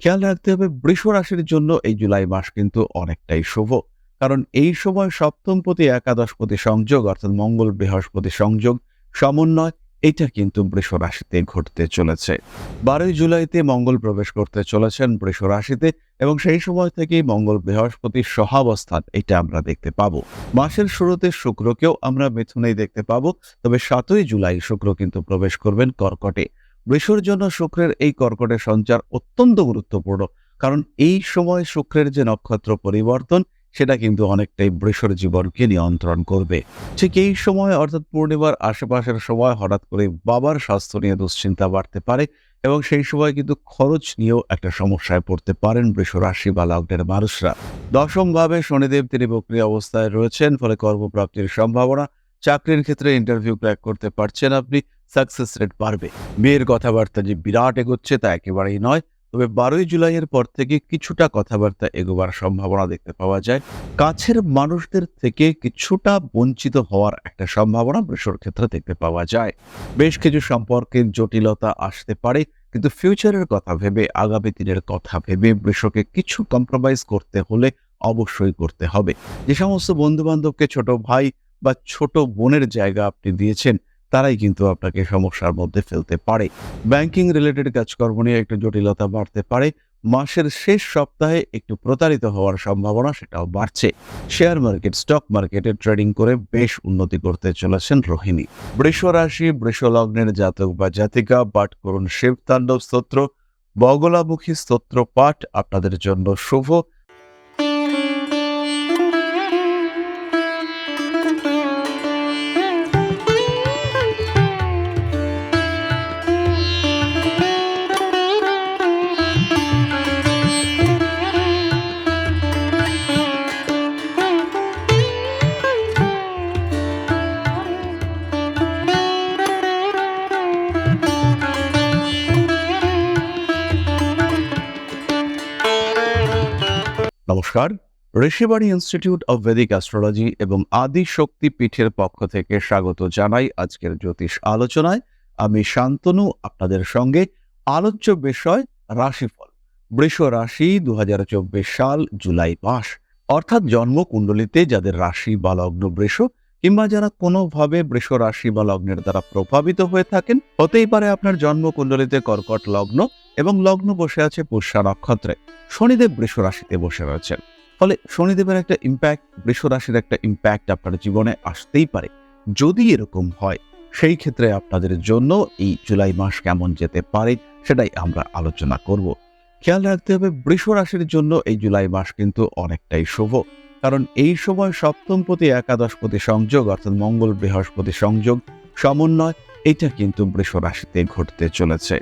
খেয়াল রাখতে হবে, বৃষ রাশির জন্য এই জুলাই মাস কিন্তু অনেকটাই শুভ। কারণ এই সময় সপ্তমপতি, একাদশপতি সংযোগ, অর্থাৎ মঙ্গল বৃহস্পতি সংযোগ, সমন্বয়, এটা কিন্তু বৃষ রাশিতে ঘটতে চলেছে। বারোই জুলাইতে মঙ্গল প্রবেশ করতে চলেছেন বৃষ রাশিতে এবং সেই সময় থেকেই মঙ্গল বৃহস্পতির সহাবস্থান, এটা আমরা দেখতে পাব। মাসের শুরুতে শুক্রকেও আমরা মিথুনেই দেখতে পাবো, তবে সাতই জুলাই শুক্র কিন্তু প্রবেশ করবেন কর্কটে। বৃষর জন্য শুক্রের এই কর্কটের সঞ্চার অত্যন্ত গুরুত্বপূর্ণ। কারণ এই সময় শুক্রের যে নক্ষত্র পরিবর্তন, সেটা কিন্তু অনেকটাই বৃষর জীবনকে নিয়ন্ত্রণ করবে। ঠিক এই সময় অর্থাৎ পূর্ণিমার আশেপাশের সময় হঠাৎ করে বাবার স্বাস্থ্য নিয়ে দুশ্চিন্তা বাড়তে পারে এবং সেই সময় কিন্তু খরচ নিয়েও একটা সমস্যায় পড়তে পারেন বৃষ রাশি বা লগ্নের মানুষরা। দশম ভাবে শনিদেব তিনি বক্রিয় অবস্থায় রয়েছেন, ফলে কর্মপ্রাপ্তির সম্ভাবনা, চাকরির ক্ষেত্রে ইন্টারভিউ ক্র্যাক করতে পারছেন আপনি সাকসেস রেট বাড়বে। বিয়ের কথাবার্তা যে বিরাট এগোচ্ছে তা একেবারেই নয়, তবে বারোই জুলাইয়ের পর থেকে কিছুটা কথাবার্তা এগোবার সম্ভাবনা দেখতে পাওয়া যায়। কাছের মানুষদের থেকে কিছুটা বঞ্চিত হওয়ার একটা সম্ভাবনা বৃষর ক্ষেত্রে দেখতে পাওয়া যায়। বেশ কিছু সম্পর্কের জটিলতা আসতে পারে, কিন্তু ফিউচারের কথা ভেবে, আগামী দিনের কথা ভেবে বৃষকে কিছু কম্প্রোমাইজ করতে হলে অবশ্যই করতে হবে। যে সমস্ত বন্ধু বান্ধবকে ছোট ভাই বা ছোট বোনের জায়গা আপনি দিয়েছেন তারাই কিন্তু আপনাকে সমস্যার মধ্যে ফেলতে পারে। ব্যাংকিং রিলেটেড কাজকর্ম নিয়ে একটু জটিলতা বাড়তে পারে। মাসের শেষ সপ্তাহে একটু প্রতারিত হওয়ার সম্ভাবনা সেটাও বাড়ছে। শেয়ার মার্কেট, স্টক মার্কেটে ট্রেডিং করে বেশ উন্নতি করতে চলেছেন রোহিণী। বৃষ রাশি, বৃষ লগ্নের জাতক বা জাতিকা পাঠ করুন শিব তাণ্ডব স্তোত্র, বগলামুখী স্তোত্র পাঠ আপনাদের জন্য শুভ। নমস্কার। Rishibani institute of Vedic astrology এবং আদি শক্তি পীঠের পক্ষ থেকে স্বাগত জানাই আজকের জ্যোতিষ আলোচনায়। আমি শান্তনু, আপনাদের সঙ্গে আলোচ্য বিষয় রাশিফল। বৃষ রাশি দু হাজার চব্বিশ সাল জুলাই মাস। অর্থাৎ জন্ম জন্মকুণ্ডলিতে যাদের রাশি বা লগ্ন বৃষ কিংবা যারা কোনোভাবে বৃষ রাশি বা লগ্নের দ্বারা প্রভাবিত হয়ে থাকেন, হতেই পারে আপনার জন্মকুণ্ডলিতে কর্কট লগ্ন এবং লগ্ন বসে আছে পুষ্যা নক্ষত্রে। শনিদেব বৃষ রাশিতে বসে রয়েছেন। ফলে শনিদেবের একটা ইম্প্যাক্ট বৃষ রাশির একটা ইম্প্যাক্ট আপনার জীবনে আসতেই পারে। যদি এরকম হয়, সেই ক্ষেত্রে আপনাদের জন্য এই জুলাই মাস কেমন যেতে পারে, সেটাই আমরা আলোচনা করব। খেয়াল রাখতে হবে, বৃষ রাশির জন্য এই জুলাই মাস কিন্তু অনেকটাই শুভ। কারণ এই সময় সপ্তমপতি একাদশপতি সংযোগ, অর্থাৎ মঙ্গল বৃহস্পতি সংযোগ সমন্বয়, এটা কিন্তু বৃষ রাশিতে ঘটতে চলেছে।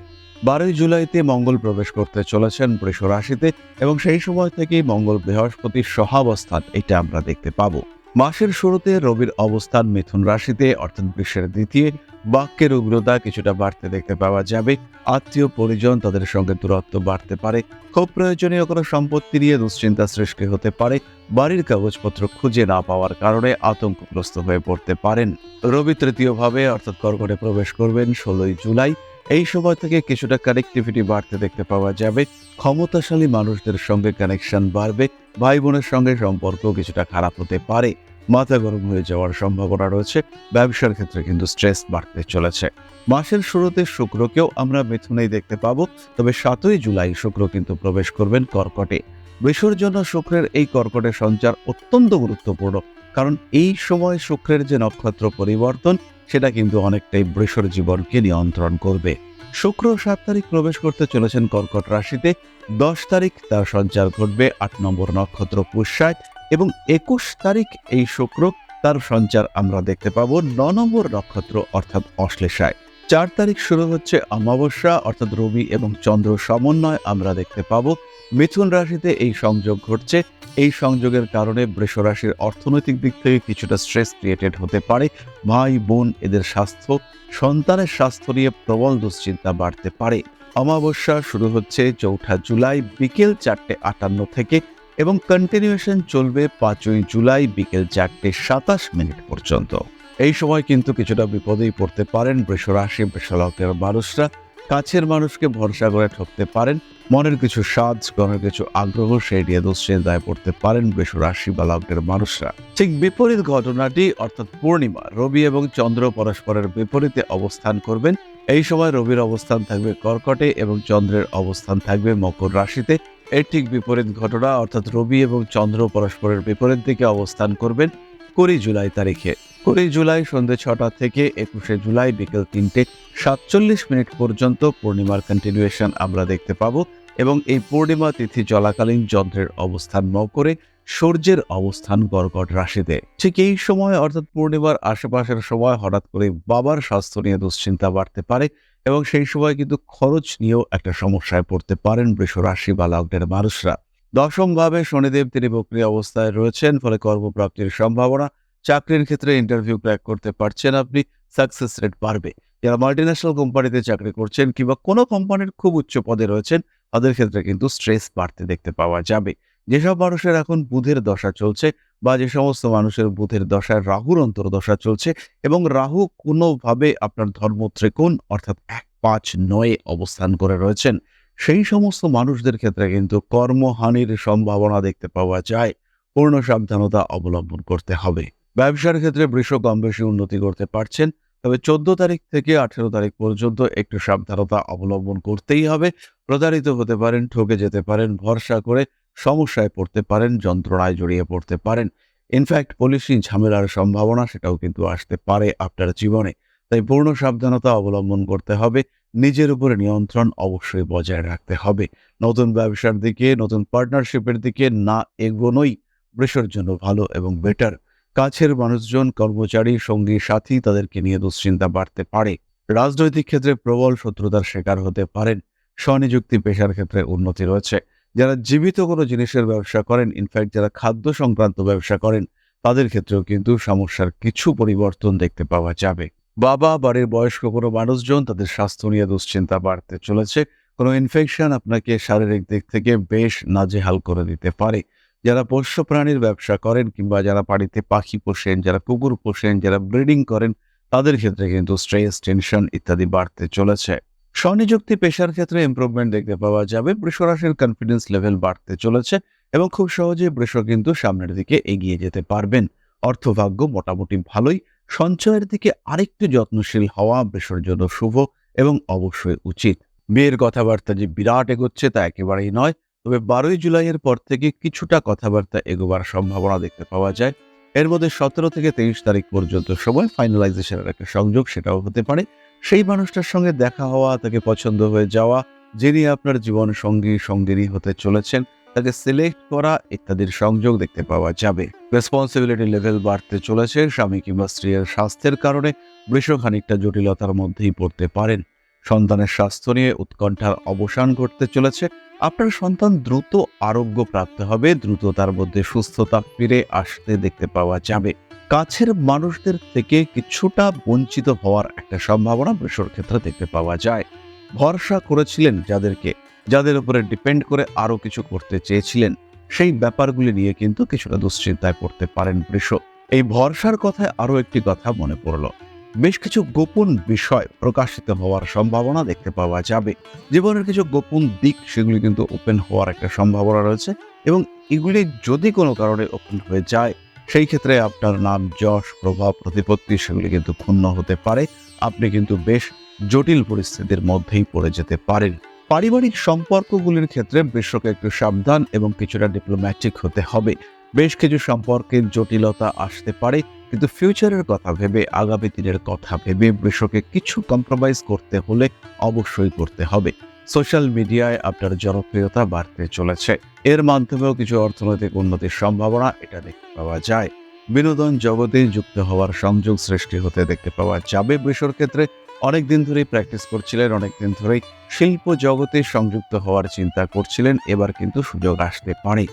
বারোই জুলাইতে মঙ্গল প্রবেশ করতে চলেছেন বৃষ রাশিতে এবং সেই সময় থেকেই মঙ্গল বৃহস্পতির সহাবস্থান, এটা আমরা দেখতে পাবো। মাসের শুরুতে রবির অবস্থান মিথুন রাশিতে, অর্থাৎ বৃষের দ্বিতীয় বাক্যের উগ্রতা কিছুটা বাড়তে দেখতে পাওয়া যাবে। আত্মীয় পরিজন তাদের সঙ্গে দূরত্ব বাড়তে পারে। খুব প্রয়োজনীয় কোনো সম্পত্তি নিয়ে দুশ্চিন্তা সৃষ্টি হতে পারে। বাড়ির কাগজপত্র খুঁজে না পাওয়ার কারণে আতঙ্কগ্রস্ত হয়ে পড়তে পারেন। রবি তৃতীয়ভাবে অর্থাৎ কর্কটে প্রবেশ করবেন ষোলোই জুলাই। এই সময় থেকে কিছুটা কানেক্টিভিটি বাড়তে দেখতে পাওয়া যাবে। ক্ষমতাশালী মানুষদের সঙ্গে কানেকশন বাড়বে। ভাই বোনের সঙ্গে সম্পর্ক কিছুটা খারাপ হতে পারে। মাথা গরম হয়ে যাওয়ার সম্ভাবনা রয়েছে। ব্যবসার ক্ষেত্রে কিন্তু স্ট্রেস বাড়তে চলেছে। মাসের শুরুতে শুক্রকেও আমরা মিথুনেই দেখতে পাবো, তবে সাতই জুলাই শুক্র কিন্তু প্রবেশ করবেন কর্কটে। বৃষর জন্য শুক্রের এই কর্কটের সঞ্চার অত্যন্ত গুরুত্বপূর্ণ, কারণ এই সময় শুক্রের যে নক্ষত্র পরিবর্তন, সেটা কিন্তু অনেকটাই বৃষর জীবনকে নিয়ন্ত্রণ করবে। শুক্র সাত তারিখ প্রবেশ করতে চলেছেন কর্কট রাশিতে, দশ তারিখ তার সঞ্চার ঘটবে আট নম্বর নক্ষত্র পুষ্যায় এবং একুশ তারিখ এই শুক্র, তার সঞ্চার আমরা দেখতে পাব ন নম্বর নক্ষত্র অর্থাৎ অশ্লেষায়। চার তারিখ শুরু হচ্ছে অমাবস্যা, অর্থাৎ রবি এবং চন্দ্র সমন্বয় আমরা দেখতে পাব। মিথুন রাশিতে এই সংযোগ ঘটছে। এই সংযোগের কারণে বৃষ রাশির অর্থনৈতিক দিক থেকে কিছুটা স্ট্রেস ক্রিয়েটেড হতে পারে। ভাই, বোন এদের স্বাস্থ্য, সন্তানের স্বাস্থ্য নিয়ে প্রবল দুশ্চিন্তা বাড়তে পারে। অমাবস্যা শুরু হচ্ছে চৌঠা জুলাই, বিকেল চারটে আটান্ন থেকে এবং কন্টিনিউশন চলবে পাঁচই জুলাই বিকেল চারটে সাতাশ মিনিট পর্যন্ত। এই সময় কিন্তু কিছুটা বিপদেই পড়তে পারেন বৃষ রাশি বৃষলকের মানুষরা। কাছের মানুষকে ভরসা করে ঠকতে পারেন। মনের কিছু সাজ মনের কিছু আগ্রহ, সেই নিয়ে দুশ্চিন্তায় পড়তে পারেন বৃষ রাশি বা লগ্নের মানুষরা। ঠিক বিপরীত ঘটনাটি অর্থাৎ পূর্ণিমা, রবি এবং চন্দ্র পরস্পরের বিপরীতে অবস্থান করবেন। এই সময় রবির অবস্থান থাকবে কর্কটে এবং চন্দ্রের অবস্থান থাকবে মকর রাশিতে। এর ঠিক বিপরীত ঘটনা অর্থাৎ রবি এবং চন্দ্র পরস্পরের বিপরীত দিকে অবস্থান করবেন কুড়ি জুলাই তারিখে। কুড়ি জুলাই সন্ধ্যে ছটা থেকে একুশে জুলাই বিকেল তিনটে সাতচল্লিশ মিনিট পর্যন্ত পূর্ণিমার কন্টিনিউয়েশন আমরা দেখতে পাবো এবং এই পূর্ণিমা তিথি চলাকালীন চন্দ্রের অবস্থান মকরে সূর্যের অবস্থান কর্কট রাশিতে। ঠিক এই সময় অর্থাৎ পূর্ণিমার আশেপাশের সময় হঠাৎ করে বাবার স্বাস্থ্য নিয়ে দুশ্চিন্তা বাড়তে পারে। এবং সেই সময় কিন্তু খরচ নিয়েও একটা সমস্যায় পড়তে পারেন বৃষ রাশি বা লগ্নের মানুষরা। দশম ভাবে শনিদেব তিনি বক্রি অবস্থায় রয়েছেন, ফলে কর্মপ্রাপ্তির সম্ভাবনা, চাকরির ক্ষেত্রে ইন্টারভিউ ক্র্যাক করতে পারছেন আপনি সাকসেস রেট বাড়বে। যারা মাল্টিন্যাশনাল কোম্পানিতে চাকরি করছেন কিংবা কোনো কোম্পানির খুব উচ্চ পদে রয়েছেন, তাদের ক্ষেত্রে কিন্তু স্ট্রেস বাড়তে দেখতে পাওয়া যাবে। যেসব মানুষের এখন বুধের দশা চলছে বা যে সমস্ত মানুষের বুধের দশায় রাহুর অন্তর্দশা চলছে এবং রাহু কোনোভাবে আপনার ধর্ম ত্রিকোণ অর্থাৎ এক পাঁচ নয়ে অবস্থান করে রয়েছেন, সেই সমস্ত মানুষদের ক্ষেত্রে কিন্তু কর্মহানির সম্ভাবনা দেখতে পাওয়া যায়। পূর্ণ সাবধানতা অবলম্বন করতে হবে। ব্যবসার ক্ষেত্রে বৃষ কম বেশি উন্নতি করতে পারছেন, তবে চোদ্দ তারিখ থেকে আঠেরো তারিখ পর্যন্ত একটু সাবধানতা অবলম্বন করতেই হবে। প্রতারিত হতে পারেন, ঠকে যেতে পারেন, ভরসা করে সমস্যায় পড়তে পারেন, যন্ত্রণায় জড়িয়ে পড়তে পারেন। ইনফ্যাক্ট পলিসি ঝামেলার সম্ভাবনা সেটাও কিন্তু আসতে পারে আপনার জীবনে। তাই পূর্ণ সাবধানতা অবলম্বন করতে হবে। নিজের উপরে নিয়ন্ত্রণ অবশ্যই বজায় রাখতে হবে। নতুন ব্যবসার দিকে, নতুন পার্টনারশিপের দিকে না এগোনোই বৃষর জন্য ভালো এবং বেটার কাছের মানুষজন, কর্মচারী, সঙ্গী, সাথী তাদেরকে নিয়ে দুশ্চিন্তা বাড়তে পারে। রাজনৈতিক ক্ষেত্রে প্রবল শত্রুতার শিকার হতে পারেন। স্বনিযুক্তি পেশার ক্ষেত্রে উন্নতি রয়েছে। যারা জীবিত কোনো জিনিসের ব্যবসা করেন ইনফ্যাক্ট যারা খাদ্য সংক্রান্ত ব্যবসা করেন, তাদের ক্ষেত্রেও কিন্তু সমস্যার কিছু পরিবর্তন দেখতে পাওয়া যাবে। বাবা, বাড়ির বয়স্ক কোনো মানুষজন তাদের স্বাস্থ্য নিয়ে দুশ্চিন্তা বাড়তে চলেছে। কোনো ইনফেকশন আপনাকে শারীরিক দিক থেকে বেশ নাজেহাল করে দিতে পারে। যারা পোষ্য প্রাণীর ব্যবসা করেন কিংবা যারা বাড়িতে পাখি পোষেন, যারা কুকুর পোষেন, যারা ব্রিডিং করেন, তাদের ক্ষেত্রে কিন্তু স্ট্রেস টেনশন ইত্যাদি বাড়তে চলেছে। স্বনিযুক্তি পেশার ক্ষেত্রে ইমপ্রুভমেন্ট দেখতে পাওয়া যাবে। বৃষরাশির কনফিডেন্স লেভেল বাড়তে চলেছে এবং খুব সহজে বৃষ কিন্তু সামনের দিকে এগিয়ে যেতে পারবেন। অর্থভাগ্য মোটামুটি ভালোই। সঞ্চয়ের দিকে আরেকটু যত্নশীল হওয়া বৃষর জন্য শুভ এবং অবশ্যই উচিত। বিয়ের কথাবার্তা যে বিরাট এগোচ্ছে তা একেবারেই নয়। তবে বারোই জুলাইয়ের পর থেকে কিছুটা কথাবার্তা এগোবার সম্ভাবনা দেখতে পাওয়া যায়। এর মধ্যে সতেরো থেকে তেইশ তারিখ পর্যন্ত সময় ফাইনালাইজেশনের একটা সংযোগ সেটাও হতে পারে। সেই মানুষটার সঙ্গে দেখা হওয়া, তাকে পছন্দ হয়ে যাওয়া, যিনি আপনার জীবন সঙ্গী, সঙ্গিনী হতে চলেছেন, তাকে সিলেক্ট করা ইত্যাদির সংযোগ দেখতে পাওয়া যাবে। রেসপন্সিবিলিটি লেভেল বাড়তে চলেছে, স্বামী কিংবা স্ত্রীর স্বাস্থ্যের কারণে বৃষ খানিকটা জটিলতার মধ্যেই পড়তে পারেন। সন্তানের স্বাস্থ্য নিয়ে উৎকণ্ঠার অবসান ঘটতে চলেছে। আপনার সন্তান দ্রুত আরোগ্য প্রাপ্ত হবে, দ্রুত তার মধ্যে সুস্থতা ফিরে আসতে দেখতে পাওয়া যাবে। কাছের মানুষদের থেকে কিছুটা বঞ্চিত হওয়ার একটা সম্ভাবনা বৃষর ক্ষেত্রে দেখতে পাওয়া যায়। ভরসা করেছিলেন যাদেরকে, যাদের উপরে ডিপেন্ড করে আরও কিছু করতে চেয়েছিলেন। সেই ব্যাপারগুলি নিয়ে কিন্তু কিছুটা দুশ্চিন্তায় পড়তে পারেন বৃষ। এই ভরসার কথায় আরও একটি কথা মনে পড়ল। বেশ কিছু গোপন বিষয় প্রকাশিত হওয়ার সম্ভাবনা দেখতে পাওয়া যাবে। জীবনের কিছু গোপন দিক সেগুলি কিন্তু ওপেন হওয়ার একটা সম্ভাবনা রয়েছে এবং এগুলি যদি কোনো কারণে ওপেন হয়ে যায় সেই ক্ষেত্রে আপনার নাম, যশ, প্রভাব প্রতিপত্তি সেগুলি কিন্তু ক্ষুণ্ণ হতে পারে। আপনি কিন্তু বেশ জটিল পরিস্থিতির মধ্যেই পড়ে যেতে পারেন। পারিবারিক সম্পর্কগুলির ক্ষেত্রে বিশ্বকে একটু সাবধান এবং কিছুটা ডিপ্লোম্যাটিক হতে হবে। বেশ কিছু সম্পর্কের জটিলতা আসতে পারে, কিন্তু ফিউচারের কথা ভেবে, আগামী দিনের কথা ভেবে বিশ্বকে কিছু কম্প্রোমাইজ করতে হলে অবশ্যই করতে হবে। সোশ্যাল মিডিয়ায় আপনার জনপ্রিয়তা বাড়তে চলেছে। এর মাধ্যমেও কিছু অর্থনৈতিক উন্নতির সম্ভাবনা এটা দেখতে পাওয়া যায়। বিনোদন জগতে যুক্ত হওয়ার সংযোগ সৃষ্টি হতে দেখতে পাওয়া যাবে। বৃষর ক্ষেত্রে অনেকদিন ধরেই প্র্যাকটিস করছিলেন অনেকদিন ধরেই শিল্প জগতে সংযুক্ত হওয়ার চিন্তা করছিলেন। এবার কিন্তু সুযোগ আসতে পারে।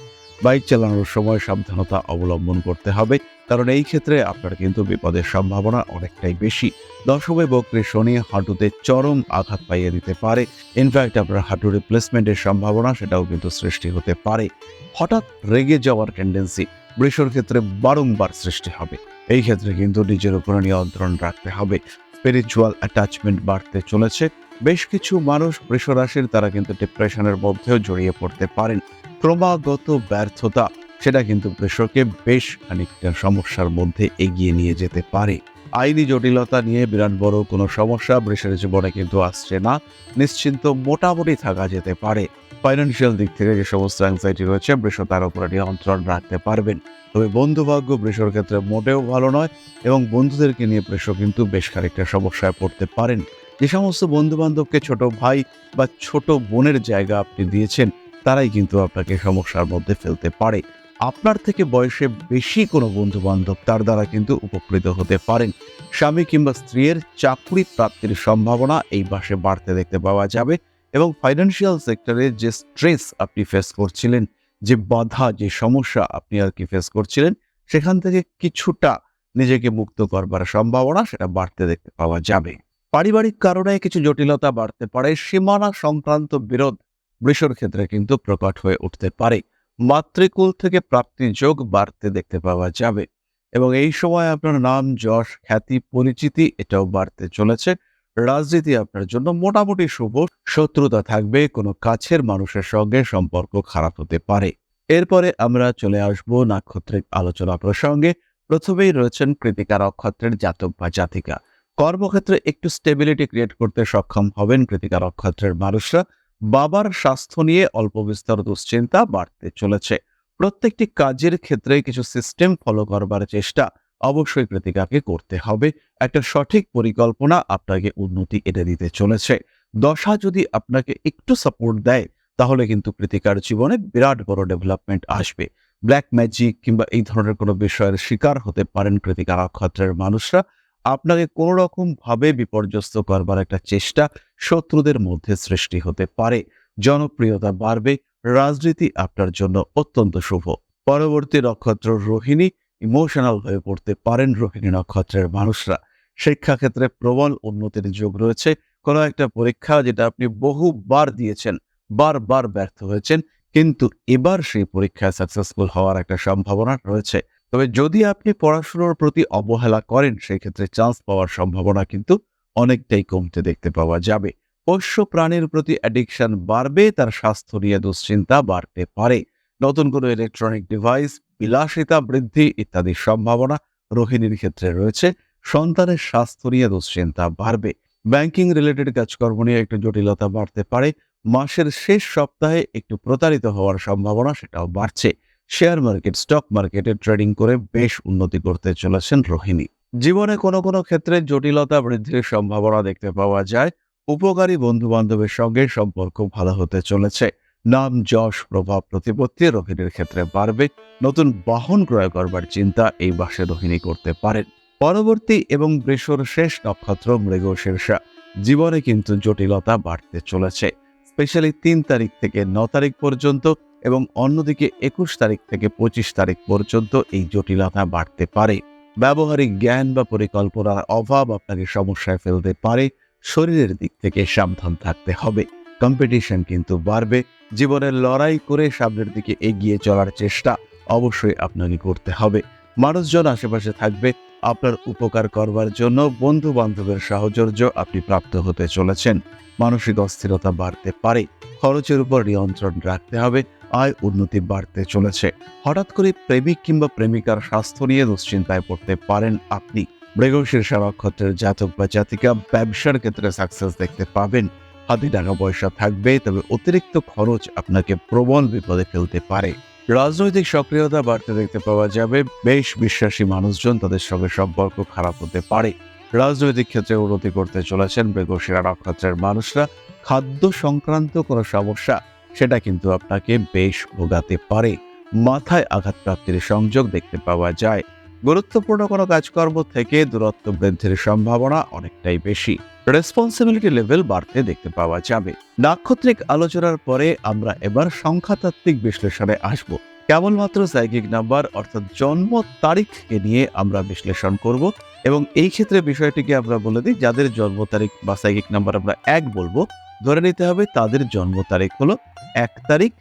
বাইক চালানোর সময় সাবধানতা অবলম্বন করতে হবে। কারণ এই ক্ষেত্রে আপনার কিন্তু বিপদের সম্ভাবনা অনেকটাই বেশি। দশমে বক্রে শনি হাঁটুতে চরম আঘাত পাইয়ে দিতে পারে। ইনফ্যাক্ট আপনার হাঁটু রিপ্লেসমেন্টের সম্ভাবনা সেটাও কিন্তু সৃষ্টি হতে পারে। হঠাৎ রেগে যাওয়ার টেন্ডেন্সি বৃষর ক্ষেত্রে বারংবার সৃষ্টি হবে। এই ক্ষেত্রে কিন্তু নিজের উপরে নিয়ন্ত্রণ রাখতে হবে। স্পিরিচুয়াল অ্যাটাচমেন্ট বাড়তে চলেছে। বেশ কিছু মানুষ বৃষ রাশির তারা কিন্তু ডিপ্রেশনের মধ্যেও জড়িয়ে পড়তে পারেন। ক্রমাগত ব্যর্থতা সেটা কিন্তু বৃষকে বেশ খানিকটা সমস্যার মধ্যে এগিয়ে নিয়ে যেতে পারে। আইনি জটিলতা নিয়ে বিরাট বড় কোনো সমস্যা বৃষের জীবনে কিন্তু আসছে না। নিশ্চিন্ত মোটামুটি থাকা যেতে পারে। ফাইন্যান্সিয়াল দিক থেকে যে সমস্ত অ্যাংজাইটি রয়েছে বৃষ তার উপরে নিয়ন্ত্রণ রাখতে পারবেন। তবে বন্ধুভাগ্য বৃষর ক্ষেত্রে মোটেও ভালো নয় এবং বন্ধুদেরকে নিয়ে বৃষ কিন্তু বেশ খানিকটা সমস্যায় পড়তে পারেন। যে সমস্ত বন্ধু বান্ধবকে ছোট ভাই বা ছোট বোনের জায়গা আপনি দিয়েছেন, তারাই কিন্তু আপনাকে সমস্যার মধ্যে ফেলতে পারে। আপনার থেকে বয়সে বেশি কোনো বন্ধু বান্ধব তার দ্বারা কিন্তু উপকৃত হতে পারেন। স্বামী কিংবা স্ত্রীর চাকরি প্রাপ্তির সম্ভাবনা এই মাসে বাড়তে দেখতে পাওয়া যাবে এবং ফাইন্যান্সিয়াল সেক্টরে যে স্ট্রেস আপনি ফেস করছিলেন, যে বাধা, যে সমস্যা আপনি আর কি ফেস করছিলেন, সেখান থেকে কিছুটা নিজেকে মুক্ত করবার সম্ভাবনা সেটা বাড়তে দেখতে পাওয়া যাবে। পারিবারিক কারণে কিছু জটিলতা বাড়তে পারে, সীমানা সংক্রান্ত বিরোধ বৃষর ক্ষেত্রে কিন্তু প্রকট হয়ে উঠতে পারে। মাতৃকুল থেকে প্রাপ্তি যোগ বাড়তে দেখতে পাওয়া যাবে। এবং এই সময় আপনার নাম, যশ, খ্যাতি, পরিচিতি এটাও বাড়তে চলেছে। রাজনীতি আপনার জন্য মোটামুটি শুভ, শত্রুতা থাকবে, কোনো কাছের মানুষের সঙ্গে সম্পর্ক খারাপ হতে পারে। এরপরে আমরা চলে আসব নাক্ষত্রিক আলোচনা প্রসঙ্গে। প্রথমেই রয়েছেন কৃতিকা নক্ষত্রের জাতক বা জাতিকা। কর্মক্ষেত্রে একটু স্টেবিলিটি ক্রিয়েট করতে সক্ষম হবেন কৃতিকা নক্ষত্রের মানুষরা। বাবার স্বাস্থ্য নিয়ে অল্প বিস্তর দুশ্চিন্তা বাড়তে চলেছে। প্রত্যেকটি কাজের ক্ষেত্রে কিছু সিস্টেম ফলো করবার চেষ্টা অবশ্যই কৃতিকাকে করতে হবে। একটা সঠিক পরিকল্পনা আপনাকে উন্নতি এনে দিতে চলেছে। দশা যদি আপনাকে একটু সাপোর্ট দেয়, তাহলে কিন্তু কৃতিকার জীবনে বিরাট বড় ডেভেলপমেন্ট আসবে। ব্ল্যাক ম্যাজিক কিংবা এই ধরনের কোনো বিষয়ের শিকার হতে পারেন কৃতিকা নক্ষত্রের মানুষরা। আপনাকে কোনো রকম ভাবে বিপর্যস্ত করবার একটা চেষ্টা শত্রুদের মধ্যে সৃষ্টি হতে পারে। জনপ্রিয়তা বাড়বে, রাজনীতি আপনার জন্য অত্যন্ত শুভ। পরবর্তী নক্ষত্র রোহিণী ইমোশনাল হয়ে পড়তে পারেন রোহিণী নক্ষত্রের মানুষরা। শিক্ষাক্ষেত্রে প্রবল উন্নতির যোগ রয়েছে। কোনো একটা পরীক্ষা যেটা আপনি বহুবার দিয়েছেন, বারবার ব্যর্থ হয়েছেন, কিন্তু এবার সেই পরীক্ষায় সাকসেসফুল হওয়ার একটা সম্ভাবনা রয়েছে। তবে যদি আপনি পড়াশুনোর প্রতি অবহেলা করেন সেই ক্ষেত্রে চান্স পাওয়ার সম্ভাবনা কিন্তু অনেকটাই কমতে দেখতে পাওয়া যাবে। পোষ্য প্রাণীর প্রতি অ্যাডিকশন বাড়বে, তার স্বাস্থ্য নিয়ে দুশ্চিন্তা বাড়তে পারে। নতুন কোনো ইলেকট্রনিক ডিভাইস বিলাসিতা বৃদ্ধি ইত্যাদির সম্ভাবনা রোহিণীর ক্ষেত্রে রয়েছে। সন্তানের স্বাস্থ্য নিয়ে দুশ্চিন্তা বাড়বে। ব্যাংকিং রিলেটেড কাজকর্ম নিয়ে একটু জটিলতা বাড়তে পারে। মাসের শেষ সপ্তাহে একটু প্রতারিত হওয়ার সম্ভাবনা সেটাও বাড়ছে। শেয়ার মার্কেট, স্টক মার্কেটে ট্রেডিং করে বেশ উন্নতি করতে চলেছেন রোহিণী। জীবনে কোনো কোনো ক্ষেত্রে জটিলতা বৃদ্ধির সম্ভাবনা দেখতে পাওয়া যায়। উপকারী বন্ধু বান্ধবের সঙ্গে সম্পর্ক ভালো হতে চলেছে। নাম, যশ, প্রভাব, প্রতিপত্তি রোহিণীর ক্ষেত্রে বাড়বে। নতুন বাহন ক্রয় করবার চিন্তা এই মাসে রোহিণী করতে পারেন। পরবর্তী এবং বৃষর শেষ নক্ষত্র মৃগ শীর্ষা। জীবনে কিন্তু জটিলতা বাড়তে চলেছে। স্পেশালি তিন তারিখ থেকে ন তারিখ পর্যন্ত এবং অন্যদিকে একুশ তারিখ থেকে পঁচিশ তারিখ পর্যন্ত এই জটিলতা বাড়তে পারে। ব্যবহারিক জ্ঞান বা পরিকল্পনার অভাব আপনাকে সমস্যায় ফেলতে পারে। শরীরের দিক থেকে সাবধান থাকতে হবে। কম্পিটিশন কিন্তু বাড়বে। জীবনের লড়াই করে সামনের দিকে এগিয়ে চলার চেষ্টা অবশ্যই আপনাকে করতে হবে। মানুষজন আশেপাশে থাকবে। আপনার উপকার করবার জন্য বন্ধু বান্ধবের সাহচর্য আপনি প্রাপ্ত হতে চলেছেন। মানসিক অস্থিরতা বাড়তে পারে। খরচের উপর নিয়ন্ত্রণ রাখতে হবে। আয় উন্নতি বাড়তে চলেছে। হঠাৎ করে প্রেমিক কিংবা প্রেমিকার স্বাস্থ্য নিয়ে দুশ্চিন্তায় পড়তে পারেন আপনি। মৃগশীর্ষা নক্ষত্রের জাতক বা জাতিকা ব্যবসার ক্ষেত্রে সাকসেস দেখতে পাবেন। হাতে টাকা পয়সা থাকবে, তবে অতিরিক্ত খরচ আপনাকে প্রবল বিপদে ফেলতে পারে। রাজনৈতিক সক্রিয়তা বাড়তে দেখতে পাওয়া যাবে। বেশ বিশ্বাসী মানুষজন তাদের সঙ্গে সম্পর্ক খারাপ হতে পারে। রাজনৈতিক ক্ষেত্রে উন্নতি করতে চলেছেন মৃগশিরা নক্ষত্রের মানুষরা। খাদ্য সংক্রান্ত কোনো সমস্যা সেটা কিন্তু আপনাকে বেশ ভোগাতে পারে। মাথায় আঘাতপ্রাপ্তির সংযোগ দেখতে পাওয়া যায়। গুরুত্বপূর্ণ কোনো কাজকর্ম থেকে দূরত্ব বৃদ্ধির সম্ভাবনা অনেকটাই বেশি। রেসপন্সিবিলিটি লেভেল বাড়তে দেখতে পাওয়া যাবে। নাক্ষত্রিক আলোচনার পরে আমরা এবার সংখ্যাতাত্ত্বিক বিশ্লেষণে আসব। কেবলমাত্র সাইকিক নাম্বার অর্থাৎ জন্ম তারিখকে নিয়ে আমরা বিশ্লেষণ করব এবং এই ক্ষেত্রে বিষয়টিকে আমরা বলে দিই, যাদের জন্ম তারিখ বা সাইকিক নাম্বার আমরা এক বলব ধরে নিতে হবে তাদের জন্ম তারিখ হলো এক তারিখ,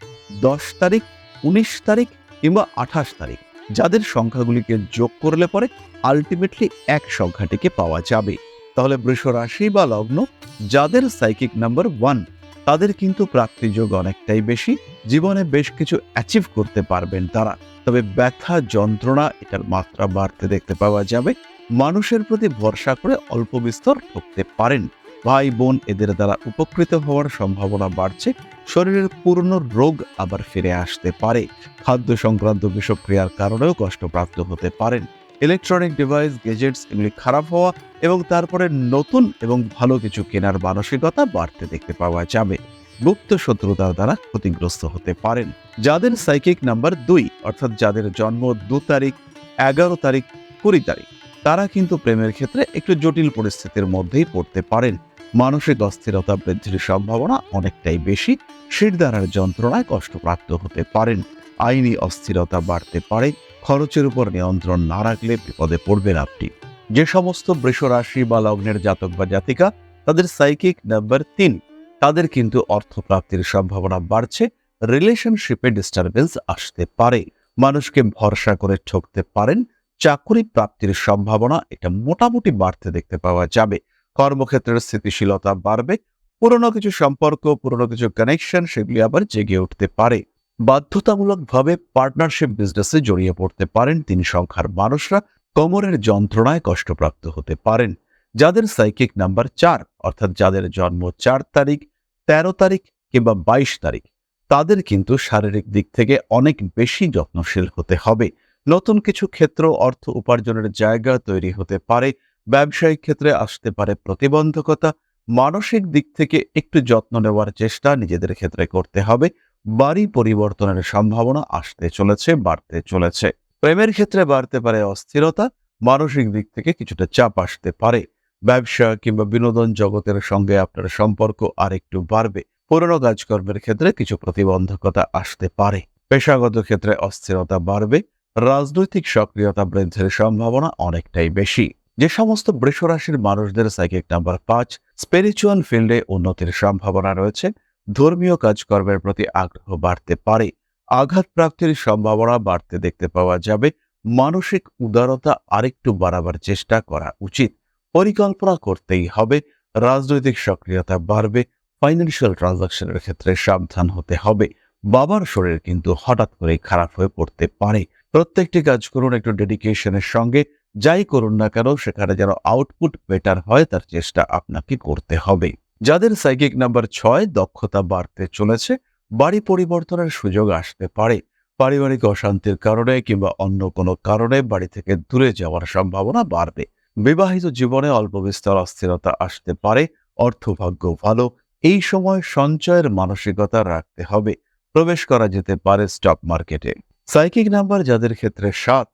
দশ তারিখ, উনিশ তারিখ কিংবা আঠাশ তারিখ। যাদের সংখ্যাগুলিকে যোগ করলে পরে আলটিমেটলি এক সংখ্যাটিকে পাওয়া যাবে। তাহলে বৃষ রাশি বা লগ্ন, যাদের সাইকিক নাম্বার ওয়ান তাদের কিন্তু প্রাপ্তিযোগ অনেকটাই বেশি, জীবনে বেশ কিছু অ্যাচিভ করতে পারবেন তারা। তবে ব্যথা, যন্ত্রণা, এটার মাত্রা বাড়তে দেখতে পাওয়া যাবে। মানুষের প্রতি ভরসা করে অল্প বিস্তর ঠকতে পারেন। ভাই বোন এদের দ্বারা উপকৃত হওয়ার সম্ভাবনা বাড়ছে। শরীরের পুরনো রোগ আবার ফিরে আসতে পারে। খাদ্য সংক্রান্ত বিষক্রিয়ার কারণেও কষ্টপ্রাপ্ত হতে পারেন। ইলেকট্রনিক ডিভাইস গেজেটস এগুলি খারাপ হওয়া এবং তারপরে নতুন এবং ভালো কিছু কেনার মানসিকতা বাড়তে দেখতে পাওয়া যাবে। গুপ্ত শত্রুতার দ্বারা ক্ষতিগ্রস্ত হতে পারেন। যাদের সাইকিক নাম্বার দুই, অর্থাৎ যাদের জন্ম দু তারিখ, এগারো তারিখ, কুড়ি তারিখ, তারা কিন্তু প্রেমের ক্ষেত্রে একটু জটিল পরিস্থিতির মধ্যেই পড়তে পারেন। মানসিক অস্থিরতা বৃদ্ধির সম্ভাবনা অনেকটাই বেশি। শিরদারার যন্ত্রণায় কষ্টপ্রাপ্ত হতে পারেন। আইনি অস্থিরতা বাড়তে পারে। খরচের উপর নিয়ন্ত্রণ না রাখলে বিপদে পড়বেন আপনি। যে সমস্ত বৃষ রাশি বা লগ্নের জাতক বা জাতিকা, তাদের সাইকিক নাম্বার তিন। তাদের কিন্তু অর্থপ্রাপ্তির সম্ভাবনা বাড়ছে। রিলেশনশিপে ডিস্টারবেন্স আসতে পারে। মানুষকে ভরসা করে ঠকতে পারেন। চাকরি প্রাপ্তির সম্ভাবনা এটা মোটামুটি বাড়তে দেখতে পাওয়া যাবে। কর্মক্ষেত্রের স্থিতিশীলতা বাড়বে, পুরনো কিছু সম্পর্ক, পুরনো কিছু কানেকশন সেগুলি আবার জেগে উঠতে পারে। বাধ্যতামূলকভাবে পার্টনারশিপ বিজনেসে জড়িয়ে পড়তে পারেন তিন সংখ্যার মানুষরা, কোমরের যন্ত্রণায় কষ্টপ্রাপ্ত হতে পারেন। যাদের সাইকিক নাম্বার চার, অর্থাৎ যাদের জন্ম চার তারিখ, তেরো তারিখ কিংবা বাইশ তারিখ, তাদের কিন্তু শারীরিক দিক থেকে অনেক বেশি যত্নশীল হতে হবে। নতুন কিছু ক্ষেত্র, অর্থ উপার্জনের জায়গা তৈরি হতে পারে ব্যবসায়িক ক্ষেত্রে আসতে পারে প্রতিবন্ধকতা, মানসিক দিক থেকে একটু যত্ন নেওয়ার চেষ্টা নিজেদের ক্ষেত্রে করতে হবে। বাড়ি পরিবর্তনের সম্ভাবনা আসতে চলেছে, বাড়তে চলেছে। প্রেমের ক্ষেত্রে বাড়তে পারে অস্থিরতা, মানসিক দিক থেকে কিছুটা চাপ আসতে পারে। ব্যবসা কিংবা বিনোদন জগতের সঙ্গে আপনার সম্পর্ক আরেকটু বাড়বে। পুরনো কাজকর্মের ক্ষেত্রে কিছু প্রতিবন্ধকতা আসতে পারে। পেশাগত ক্ষেত্রে অস্থিরতা বাড়বে। রাজনৈতিক সক্রিয়তা বৃদ্ধির সম্ভাবনা অনেকটাই বেশি। যে সমস্ত বৃষরাশির মানুষদের সাইকিক নাম্বার পাঁচ স্পিরিচুয়াল ফিল্ডে উন্নতির সম্ভাবনা রয়েছে। ধর্মীয় কাজকর্মের প্রতি আগ্রহ বাড়তে পারে। আঘাত প্রাপ্তির সম্ভাবনা বাড়তে দেখতে পাওয়া যাবে। মানসিক উদারতা আরেকটু বাড়াবার চেষ্টা করা উচিত। পরিকল্পনা করতেই হবে। রাজনৈতিক সক্রিয়তা বাড়বে। ফাইন্যান্সিয়াল ট্রানজাকশনের ক্ষেত্রে সাবধান হতে হবে। বাবার শরীর কিন্তু হঠাৎ করে খারাপ হয়ে পড়তে পারে। প্রত্যেকটি কাজ করুন, একটু ডেডিকেশনের সঙ্গে। যাই করুন না কেন, সেখানে যেন আউটপুট বেটার হয়, তার চেষ্টা আপনাকে করতে হবে। যাদের সাইকিক নাম্বার ছয় দক্ষতা বাড়তে চলেছে, বাড়ি পরিবর্তনের সুযোগ আসতে পারে। পারিবারিক অশান্তির কারণে কিংবা অন্য কোনো কারণে বাড়ি থেকে দূরে যাওয়ার সম্ভাবনা বাড়বে। বিবাহিত জীবনে অল্প বিস্তর অস্থিরতা আসতে পারে, অর্থভাগ্য ভালো, এই সময় সঞ্চয়ের মানসিকতা রাখতে হবে। প্রবেশ করা যেতে পারে স্টক মার্কেটে সাইকিক নাম্বার যাদের ক্ষেত্রে সাত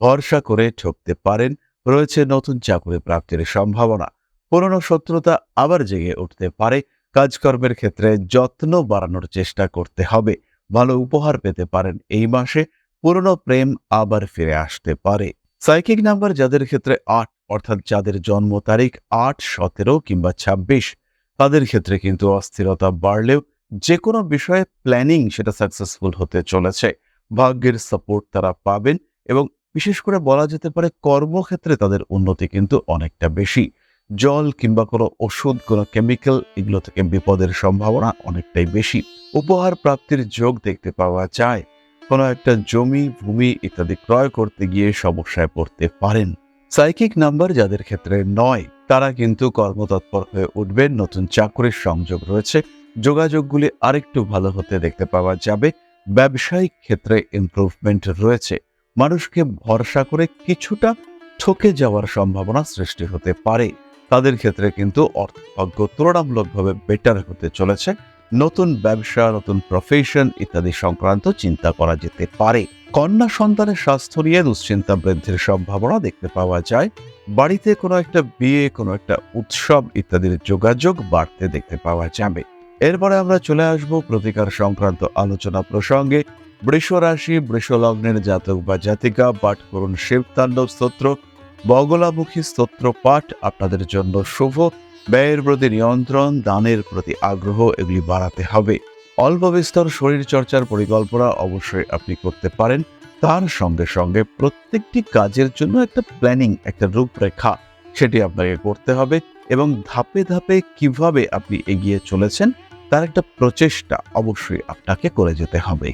ভরসা করে ঠকতে পারেন, রয়েছে নতুন চাকরি প্রাপ্তির সম্ভাবনা। পুরনো শত্রুতা আবার জেগে উঠতে পারে, কাজকর্মের ক্ষেত্রে যত্ন বাড়ানোর চেষ্টা করতে হবে। ভালো উপহার পেতে পারেন এই মাসে, পুরনো প্রেম আবার ফিরে আসতে পারে। সাইকিক নাম্বার যাদের ক্ষেত্রে আট, অর্থাৎ যাদের জন্ম তারিখ আট, সতেরো কিংবা ছাব্বিশ, তাদের ক্ষেত্রে কিন্তু অস্থিরতা বাড়লেও যে কোনো বিষয়ে প্ল্যানিং সেটা সাকসেসফুল হতে চলেছে। ভাগ্যের সাপোর্ট তারা পাবেন এবং বিশেষ করে বলা যেতে পারে কর্মক্ষেত্রে তাদের উন্নতি কিন্তু অনেকটা বেশি। জল কিংবা কোনো ওষুধ, কোনো কেমিক্যাল এগুলো থেকে বিপদের সম্ভাবনা অনেকটাই বেশি। উপহার প্রাপ্তির যোগ দেখতে পাওয়া যায়। কোনো একটা জমি, ভূমি ইত্যাদি ক্রয় করতে গিয়ে সমস্যায় পড়তে পারেন। সাইকিক নাম্বার যাদের ক্ষেত্রে নয়, তারা কিন্তু কর্মতৎপর হয়ে উঠবেন। নতুন চাকরির সংযোগ রয়েছে। যোগাযোগগুলি আরেকটু ভালো হতে দেখতে পাওয়া যাবে। ব্যবসায়িক ক্ষেত্রে ইমপ্রুভমেন্ট রয়েছে। মানুষকে ভরসা করে কিছুটা ঠকে যাওয়ার সম্ভাবনা সৃষ্টি হতে পারে। তাদের ক্ষেত্রে কিন্তু অর্থভাগ্য তুলনামূলকভাবে বেটার হতে চলেছে। নতুন ব্যবসা, নতুন প্রফেশন ইত্যাদি সংক্রান্ত চিন্তা করা যেতে পারে। কন্যা সন্তানের স্বাস্থ্য নিয়ে দুশ্চিন্তা বৃদ্ধির সম্ভাবনা দেখতে পাওয়া যায়। বাড়িতে কোনো একটা বিয়ে, কোনো একটা উৎসব ইত্যাদির যোগাযোগ বাড়তে দেখতে পাওয়া যাবে। এরপরে আমরা চলে আসব প্রতিকার সংক্রান্ত আলোচনা প্রসঙ্গে। বৃষ রাশি বৃষ লগ্নের জাতক বা জাতিকা পাঠ করুন শিব তাণ্ডব স্তোত্র, বগলামুখী স্তোত্র পাঠ আপনাদের জন্য শুভ। ব্যয়ের প্রতি নিয়ন্ত্রণ, দানের প্রতি আগ্রহ এগুলি বাড়াতে হবে। অল্প বিস্তর শরীর চর্চার পরিকল্পনা অবশ্যই আপনি করতে পারেন। তার সঙ্গে সঙ্গে প্রত্যেকটি কাজের জন্য একটা প্ল্যানিং, একটা রূপরেখা, সেটি আপনাকে করতে হবে এবং ধাপে ধাপে কীভাবে আপনি এগিয়ে চলেছেন, তার একটা প্রচেষ্টা অবশ্যই আপনাকে করে যেতে হবে।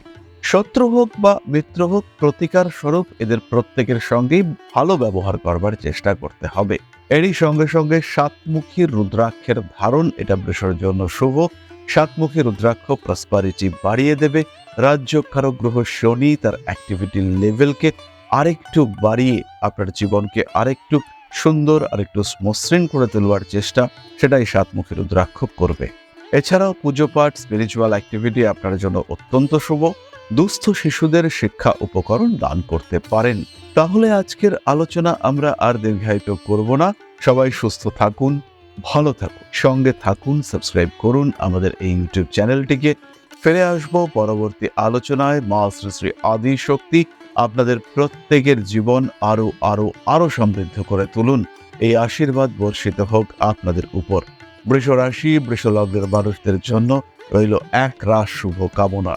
শত্রু হোক বা মিত্র হোক, প্রতিকার স্বরূপ এদের প্রত্যেকের সঙ্গেই ভালো ব্যবহার করবার চেষ্টা করতে হবে। এরই সঙ্গে সঙ্গে সাতমুখী রুদ্রাক্ষের ধারণ এটা বৃষর জন্য শুভ। সাতমুখী রুদ্রাক্ষ প্রসপারিটি বাড়িয়ে দেবে। রাজ্য কারক গ্রহ শনি তার অ্যাক্টিভিটি লেভেলকে আরেকটু বাড়িয়ে আপনার জীবনকে আরেকটু সুন্দর, আরেকটু মসৃণ করে তোলবার চেষ্টা সেটাই সাতমুখী রুদ্রাক্ষ করবে। এছাড়াও পুজো পাঠ স্পিরিচুয়াল অ্যাক্টিভিটি আপনার জন্য অত্যন্ত শুভ। দুস্থ শিশুদের শিক্ষা উপকরণ দান করতে পারেন। তাহলে আজকের আলোচনা আমরা আর দীর্ঘায়িত করব না। সবাই সুস্থ থাকুন, ভালো থাকুন, সঙ্গে থাকুন, সাবস্ক্রাইব করুন আমাদের এই ইউটিউব চ্যানেলটিকে। ফিরে আসব পরবর্তী আলোচনায়। মা শ্রী শ্রী আদি শক্তি আপনাদের প্রত্যেকের জীবন আরও আরও আরও সমৃদ্ধ করে তুলুন। এই আশীর্বাদ বর্ষিত হোক আপনাদের উপর। বৃষ রাশি বৃষ লগ্নের মানুষদের জন্য রইল এক রাস শুভ কামনা।